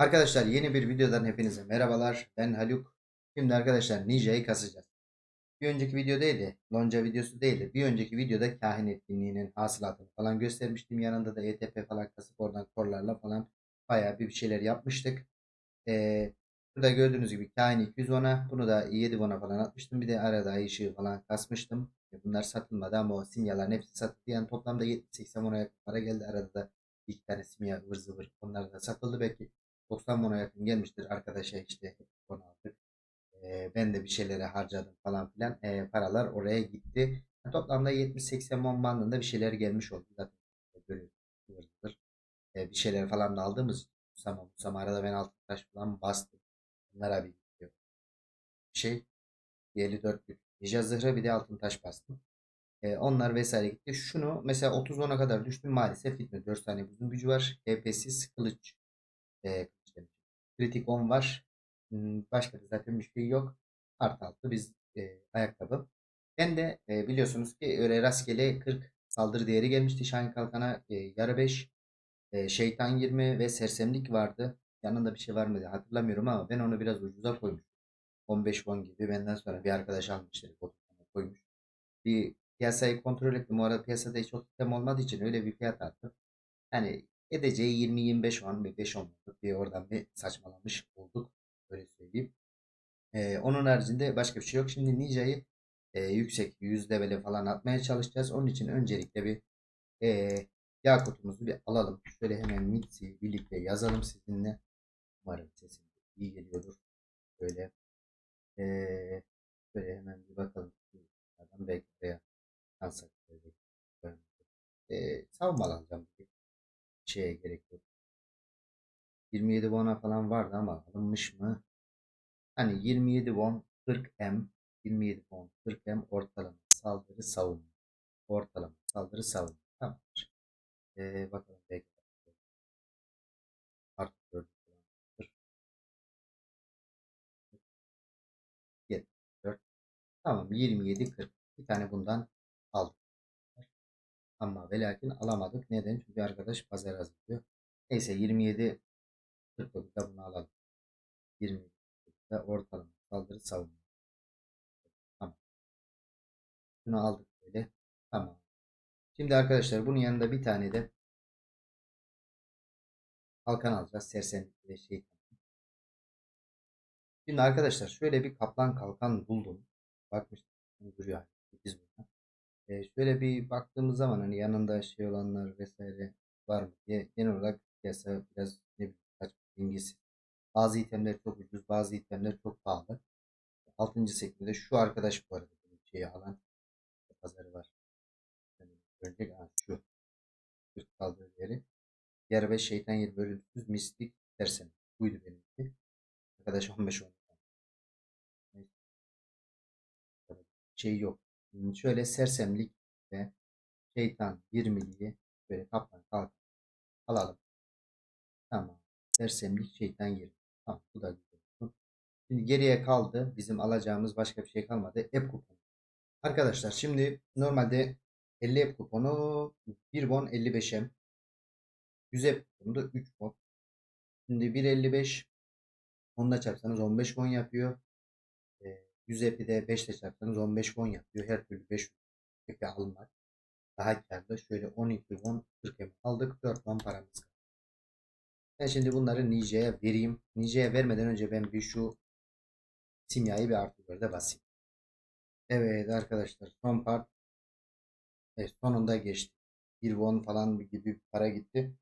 Arkadaşlar yeni bir videodan hepinize merhabalar. Ben Haluk. Şimdi arkadaşlar Ninja'yı kasacağız. Bir önceki video değildi. Lonca videosu değildi. Bir önceki videoda kahin etkinliğinin hasılatını falan göstermiştim. Yanında da ETP falan kasıp oradan korlarla falan bayağı bir şeyler yapmıştık. Ee, burada gördüğünüz gibi kahin 200 won'a. Bunu da 7 won'a falan atmıştım. Bir de arada ışığı falan kasmıştım. Bunlar satılmadı ama o simyaların hepsi satıldı. Yani toplamda 70-80 won'a yakın para geldi. Arada da iki tane simya ıvır zıvır onlar da satıldı. Belki 90 won'a yakın gelmiştir arkadaşa işte onu aldık. Ee, ben de bir şeylere harcadım falan filan. Ee, paralar oraya gitti. Toplamda 70-80 won bandında bir şeyler gelmiş oldu. Zaten görüyorsunuz. ıvır zıvır. Ee, bir şeyler falan da aldığımız. Musama, Musama arada ben altın taş falan bastım. Bunlara bir şey. 54'lük Ninja zırhı bir de altın taş bastım. Ee, onlar vesaire gitti. Şunu mesela 30 won'a kadar düştüm. Maalesef gitmedi. 4 tane uzun gücü var. HP'siz kılıç. Demişim. Kritik 10 var. Başka da zaten şey yok. Artı altı biz e, ayakkabı. Ben de e, biliyorsunuz ki öyle rastgele 40 saldırı değeri gelmişti. Şahin Kalkan'a e, yarı 5, e, şeytan 20 ve sersemlik vardı. Yanında bir şey var mıydı hatırlamıyorum ama ben onu biraz ucuza koymuştum. 15 won gibi benden sonra bir arkadaş almıştı. O koymuş. Bir piyasayı kontrol ettim. Bu arada piyasada hiç çok sistem olmadığı için öyle bir fiyat attım. Yani edeceği 20-25 won bir 5 won bir oradan bir saçmalamış olduk. Öyle söyleyeyim. Ee, onun haricinde başka bir şey yok. Şimdi Ninja'yı e, yüksek 100 level'e falan atmaya çalışacağız. Onun için öncelikle bir e, Yakut'umuzu bir alalım. Şöyle hemen Mitsi birlikte yazalım sizinle. Umarım sesim iyi geliyordur. Böyle e, böyle hemen bir bakalım. Adam belki buraya kansak e, savunma alacağım. Şeye gerek yok. 27 won'a falan vardı ama alınmış mı? Hani 27 won 40 M 27 won 40 M ortalama saldırı savunma. Ortalama saldırı savunma. Tamamdır. Ee, bakalım belki artı 4 74 Tamam 27 40. Bir tane bundan aldık. Ama ve alamadık. Neden? Çünkü arkadaş pazar hazırlıyor. Neyse 27 49'da bunu alalım. 27'de ortalama saldırı savunma. Tamam. Bunu aldık böyle. Tamam. Şimdi arkadaşlar bunun yanında bir tane de kalkan alacağız. Sersemlik ve şey. Şimdi arkadaşlar şöyle bir kaplan kalkan buldum. Bakmıştım. Duruyor. 8 burada. Ee, şöyle bir baktığımız zaman hani yanında şey olanlar vesaire var mı diye genel olarak piyasa biraz ne bileyim kaç dengesiz. Bazı itemler çok ucuz, bazı itemler çok pahalı. 6. sekmede şu arkadaş bu arada şeyi alan pazarı var. Yani örnek ha, şu. 40 kaldığı yeri. Diğer 5 şeytan yeri bölümsüz mistik dersen. Buydu benimki. Arkadaş 15 10. Şey yok. Şöyle sersemlik ve şeytan 20'liği böyle kaplan kalk alalım. Tamam. Sersemlik şeytan 20. Tamam bu da güzel. Şimdi geriye kaldı. Bizim alacağımız başka bir şey kalmadı. App kuponu. Arkadaşlar şimdi normalde 50 app kuponu 1 bon 55'em. 100 app kuponu da 3 bon. Şimdi 1.55 onunla çarpsanız 15 won yapıyor. Ee, 100 app'i de 5 ile çarpsanız 15 won yapıyor. Her türlü 5 app'i almak daha karlı. Şöyle 12 won 40 app aldık. 4 won paramız kaldı. Ben şimdi bunları Nije'ye vereyim. Nije'ye vermeden önce ben bir şu simyayı bir artı 4'e basayım. Evet arkadaşlar son part evet, sonunda geçti. 1 won falan gibi bir para gitti.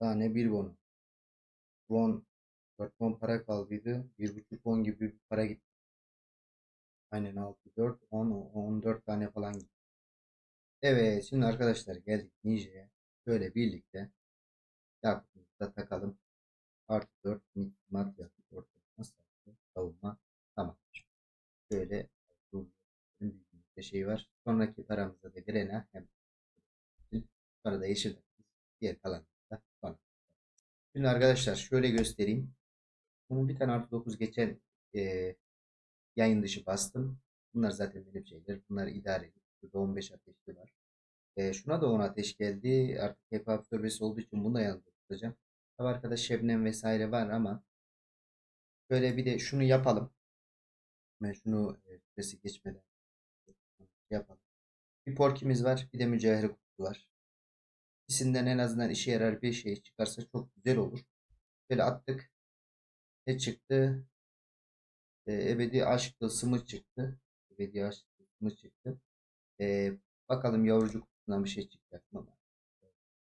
Daha ne 1 won. Won 4 won para kaldıydı. 1.5 won gibi bir para gitti. Aynen 6, 4, 10, 14 tane falan gitti. Evet şimdi arkadaşlar geldik Nije'ye. Şöyle birlikte yaptığımızda takalım. Artı 4 mat yaptık. Ortalama sağlıklı savunma. Tamam. Şöyle bir şey var. Sonraki paramızda da Grena hem sonra da yeşil diğer kalan da sonra. Şimdi arkadaşlar şöyle göstereyim. Bunun bir tane artı 9 geçen e, yayın dışı bastım. Bunlar zaten benim şeyler. Bunlar idare. Burada 15 ateşli var. E, şuna da 10 ateş geldi. Artık hep absorbesi olduğu için bunu da yanında tutacağım. Tabii arkada Şebnem vesaire var ama böyle bir de şunu yapalım. Ben şunu e, geçmeden yapalım. Bir porkimiz var. Bir de mücevher kutusu var. İkisinden en azından işe yarar bir şey çıkarsa çok güzel olur. Böyle attık. Ne çıktı? E, ebedi aşk tılsımı çıktı. Ebedi aşk tılsımı çıktı. E, bakalım yavrucuk kutusundan bir şey çıkacak mı?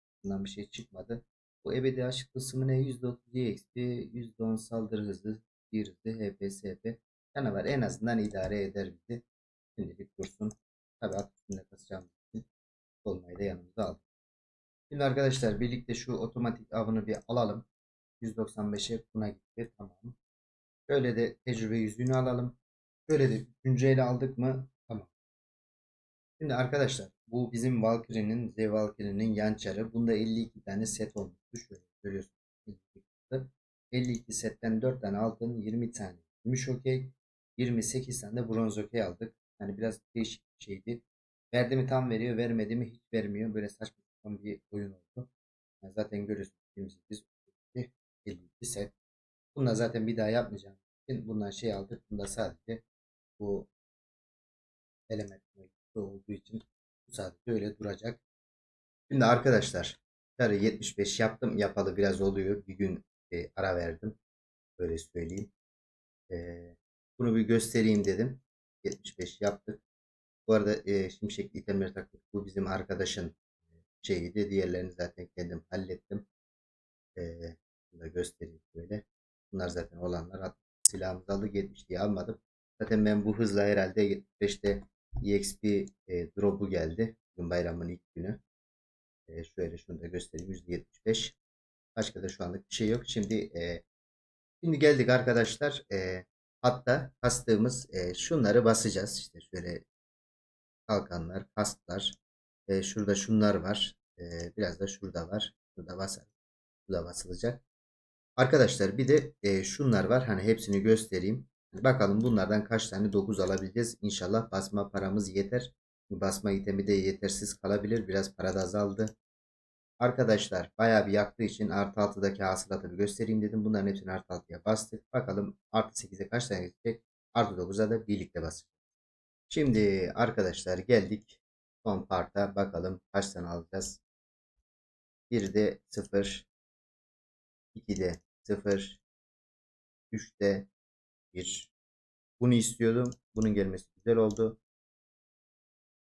Kutusundan bir şey çıkmadı. Bu ebedi aşk tılsımı ne? %30 EXP, %10 saldırı hızı, bir hızı, HP, SP. Canavar en azından idare eder bizi. Şimdilik dursun. Tabi at üstünde kasacağımız için olmayı da yanımıza aldık. Şimdi arkadaşlar birlikte şu otomatik avını bir alalım. 195'e buna gitti. Tamam. Şöyle de tecrübe yüzüğünü alalım. Şöyle de günceyle aldık mı? Tamam. Şimdi arkadaşlar bu bizim Valkyrie'nin Z Valkyrie'nin yan çarı. Bunda 52 tane set olmuştu. Şöyle görüyorsunuz. 52 setten 4 tane altın, 20 tane gümüş okey, 28 tane de bronz okey aldık. Yani biraz değişik bir şeydi. Verdi mi tam veriyor, vermedi mi hiç vermiyor. Böyle saçma bir oyun oldu. Yani zaten görüyorsunuz 28, 32, 52 set. Bunlar zaten bir daha yapmayacağım için bundan şey aldık. Bunda sadece bu element olduğu için bu sadece öyle duracak. Şimdi arkadaşlar Çarı 75 yaptım. Yapalı biraz oluyor. Bir gün e, ara verdim. Böyle söyleyeyim. E, bunu bir göstereyim dedim. 75 yaptık. Bu arada e, şimşekli itemleri taktık. Bu bizim arkadaşın şeyiydi. Diğerlerini zaten kendim hallettim. E, bunu da göstereyim böyle. Bunlar zaten olanlar. Silahımızı aldık 70 diye almadım. Zaten ben bu hızla herhalde 75'te EXP e, drop'u geldi. Bugün bayramın ilk günü. E, şöyle şunu da göstereyim. %75. Başka da şu anlık bir şey yok. Şimdi e, şimdi geldik arkadaşlar. E, hatta kastığımız e, şunları basacağız. İşte şöyle kalkanlar, kasklar. E, şurada şunlar var. E, biraz da şurada var. Şurada basar. Şurada basılacak. Arkadaşlar bir de e, şunlar var. Hani hepsini göstereyim. Bakalım bunlardan kaç tane 9 alabileceğiz. İnşallah basma paramız yeter. Basma itemi de yetersiz kalabilir. Biraz para da azaldı. Arkadaşlar bayağı bir yaktığı için artı 6'daki hasılatı bir göstereyim dedim. Bunların hepsini artı 6'ya bastık. Bakalım artı 8'e kaç tane gidecek. Artı 9'a da birlikte basacağız. Şimdi arkadaşlar geldik. Son parta bakalım kaç tane alacağız. 1'de 0. 2'de 0. 3'te 1. Bunu istiyordum. Bunun gelmesi güzel oldu.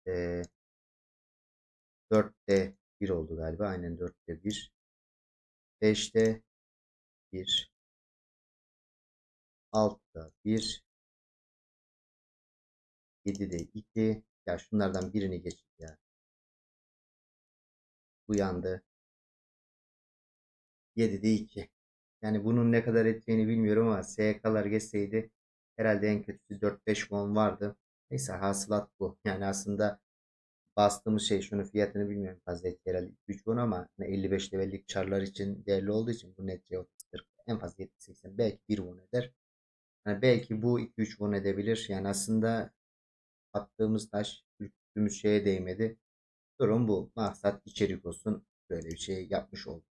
Ee, 4'te 1 oldu galiba. Aynen 4'te 1. 5'te 1. 6'da 1. 7'de 2. Ya şunlardan birini geçtik ya. Uyandı. 7'de 2. Yani bunun ne kadar edeceğini bilmiyorum ama SK'lar geçseydi herhalde en kötüsü 4-5 won vardı. Neyse hasılat bu. Yani aslında bastığımız şey şunun fiyatını bilmiyorum fazla etti herhalde 3 won ama 55 hani levellik çarlar için değerli olduğu için bu netçe 30 40 en fazla 70-80 belki 1 won eder. Yani belki bu 2-3 won edebilir. Yani aslında attığımız taş ürktüğümüz şeye değmedi. Durum bu. Maksat içerik olsun. Böyle bir şey yapmış olduk.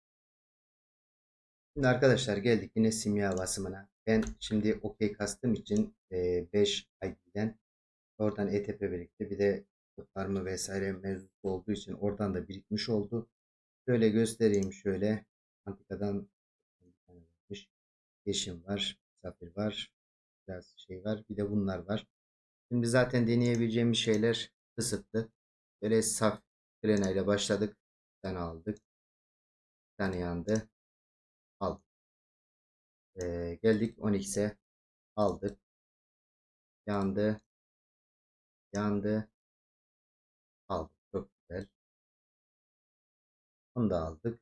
Şimdi arkadaşlar geldik yine simya basımına. Ben şimdi OK kastım için 5 ID'den oradan ETP birikti. Bir de kurtarma vesaire mevzusu olduğu için oradan da birikmiş oldu. Şöyle göstereyim şöyle. Antikadan Yeşim var. Safir var. Biraz şey var. Bir de bunlar var. Şimdi zaten deneyebileceğimiz şeyler kısıtlı. Böyle saf krena başladık. Bir tane aldık. Bir tane yandı. Aldık. Ee, geldik 12'se. Aldık. Yandı. Yandı. Aldık. Çok güzel. Onu da aldık.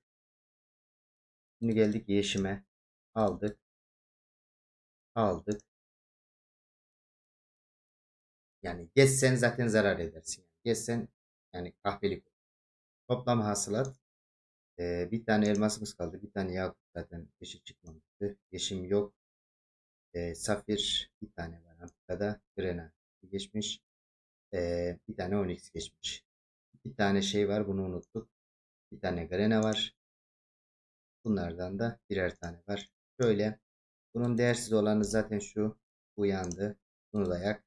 Şimdi geldik yeşime. Aldık. Aldık. Yani geçsen zaten zarar edersin. Geçsen yani kahvelik. Toplam hasılat ee, bir tane elmasımız kaldı. Bir tane yakut zaten yeşil çıkmamıştı. Yeşim yok. Ee, safir bir tane var. Antika'da Grena geçmiş. Ee, bir tane Onyx geçmiş. Bir tane şey var. Bunu unuttuk. Bir tane Grena var. Bunlardan da birer tane var. Şöyle bunun değersiz olanı zaten şu uyandı. Bunu da yak.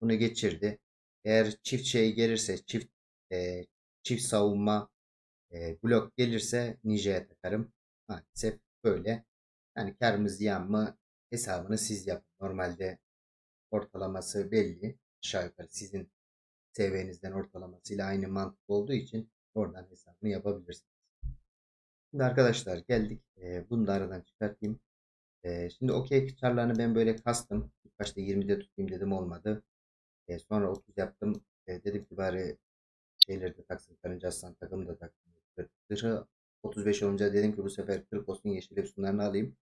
Bunu geçirdi. Eğer çift şey gelirse çift e, çift savunma e, blok gelirse Ninja'ya takarım. Maalesef böyle. Yani kar mı ziyan mı hesabını siz yapın. Normalde ortalaması belli. Aşağı yukarı sizin seviyinizden ortalamasıyla aynı mantık olduğu için oradan hesabını yapabilirsiniz. Şimdi arkadaşlar geldik. E, bunu da aradan çıkartayım. E, şimdi okey çarlarını ben böyle kastım. İlk başta 20'de tutayım dedim olmadı. E, sonra 30 yaptım. E, dedim ki bari şeyleri de taksın. Karınca aslan takımı da taksın. Zırhı 35 olunca dedim ki bu sefer 40 olsun yeşil efsunlarını alayım.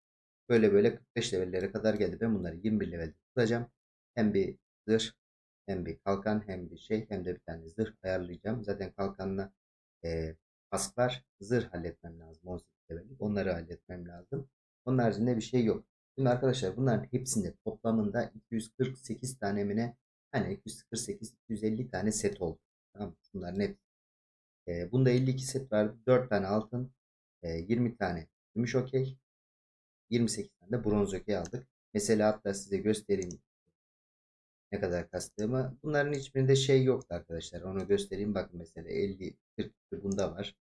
Böyle böyle 45 levellere kadar geldi. Ben bunları 21 levelde tutacağım. Hem bir zırh hem bir kalkan hem bir şey hem de bir tane zırh ayarlayacağım. Zaten kalkanla e, kask. Zırh halletmem lazım. 18 levellik. Onları halletmem lazım. Onun haricinde bir şey yok. Şimdi arkadaşlar bunların hepsinde toplamında 248 tane mi ne? Hani 248 250 tane set oldu. Tamam Bunların hepsi. E, bunda 52 set vardı. 4 tane altın, e, 20 tane gümüş okey, 28 tane de bronz okey aldık. Mesela hatta size göstereyim ne kadar kastığımı. Bunların hiçbirinde şey yoktu arkadaşlar. Onu göstereyim. Bakın mesela 50 40 bunda var.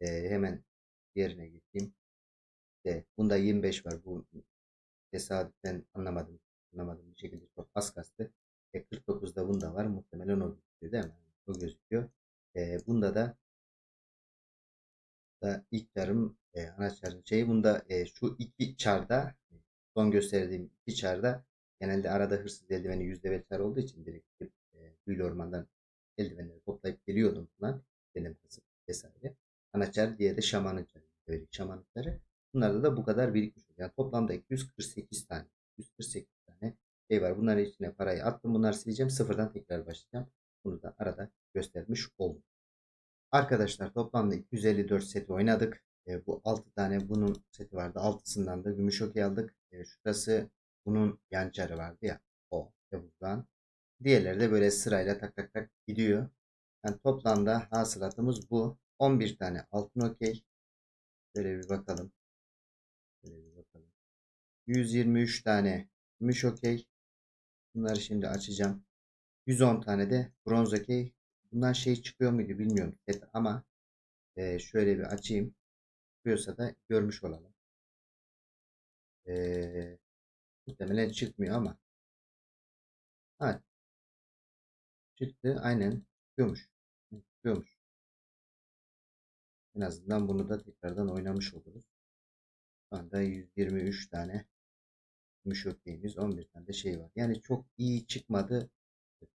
E, hemen diğerine geçeyim. İşte bunda 25 var. Bu tesadüfen anlamadım. Anlamadım bir şekilde çok az kastı. E, 49'da bunda var. Muhtemelen o gözüküyor değil mi? O gözüküyor. E, bunda da da ilk çarım e, ana çarın şeyi bunda e, şu iki çarda son gösterdiğim iki çarda genelde arada hırsız eldiveni yüzde beş çar olduğu için direkt gidip e, büyülü ormandan eldivenleri toplayıp geliyordum falan. Benim kasıp vesaire. Anaçar diye de şamanın çarı. Böyle şamanın çarı. Bunlarda da bu kadar birikmiş oluyor. Yani toplamda 248 tane. 248 tane şey var. Bunların içine parayı attım. Bunları sileceğim. Sıfırdan tekrar başlayacağım. Bunu da arada göstermiş oldum. Arkadaşlar toplamda 254 seti oynadık. E, bu 6 tane bunun seti vardı. 6'sından da gümüş okey aldık. E, şurası bunun yan çarı vardı ya. O Yavuz'dan. Diğerleri de böyle sırayla tak tak tak gidiyor. Yani toplamda hasılatımız bu. 11 tane altın okey. Şöyle bir bakalım. Şöyle bir bakalım. 123 tane gümüş okey. Bunları şimdi açacağım. 110 tane de bronz okey. Bundan şey çıkıyor muydu bilmiyorum. Ama e, şöyle bir açayım. Çıkıyorsa da görmüş olalım. E, muhtemelen çıkmıyor ama. Ha, çıktı. Aynen çıkıyormuş. Çıkıyormuş. En azından bunu da tekrardan oynamış oluruz. Şu anda 123 tane gümüş okeyimiz 11 tane de şey var. Yani çok iyi çıkmadı.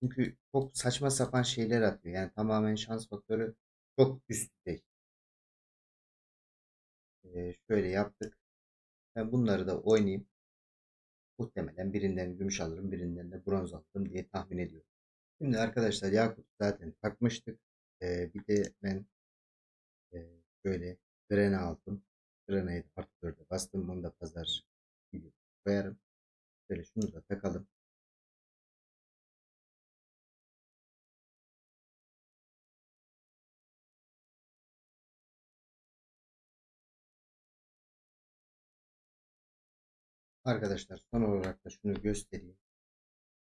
Çünkü çok saçma sapan şeyler atıyor. Yani tamamen şans faktörü çok üst düzey. Ee, şöyle yaptık. Ben bunları da oynayayım. Muhtemelen birinden gümüş alırım, birinden de bronz alırım diye tahmin ediyorum. Şimdi arkadaşlar Yakut zaten takmıştık. Ee, bir de ben e, şöyle Grena aldım. Grena'yı da artı 4'e bastım. Onu da pazar gibi koyarım. Şöyle şunu da takalım. Arkadaşlar son olarak da şunu göstereyim.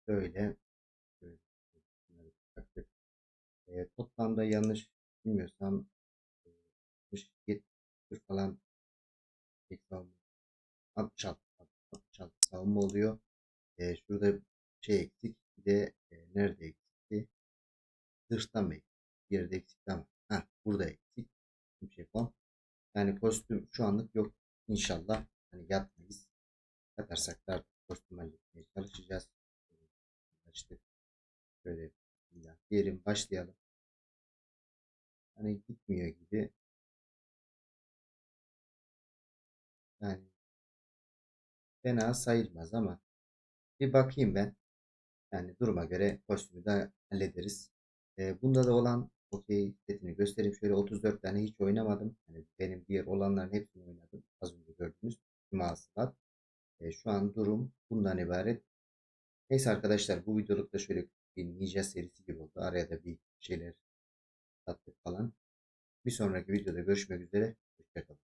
Böyle. E, toplamda yanlış bilmiyorsam 70 falan 66 66 savunma oluyor. E, şurada şey eksik. Bir de e, nerede eksikti? Zırhtan mı eksik? Yerde eksikti ama. Ha, burada eksik. Bir şey yapalım. Yani kostüm şu anlık yok. İnşallah hani yatmayız. Da artık kostüm halletmeye çalışacağız. Açtık. Şöyle diyelim başlayalım. Hani gitmiyor gibi. Yani fena sayılmaz ama bir bakayım ben. Yani duruma göre kostümü de hallederiz. Ee, bunda da olan okey setini göstereyim. Şöyle 34 tane hiç oynamadım. Yani benim diğer olanların hepsini oynadım. Az önce gördüğünüz Maslat. Ee, şu an durum bundan ibaret. Neyse arkadaşlar bu videolukta şöyle bir Ninja serisi gibi oldu. Araya da bir şeyler attık falan. Bir sonraki videoda görüşmek üzere. Hoşçakalın.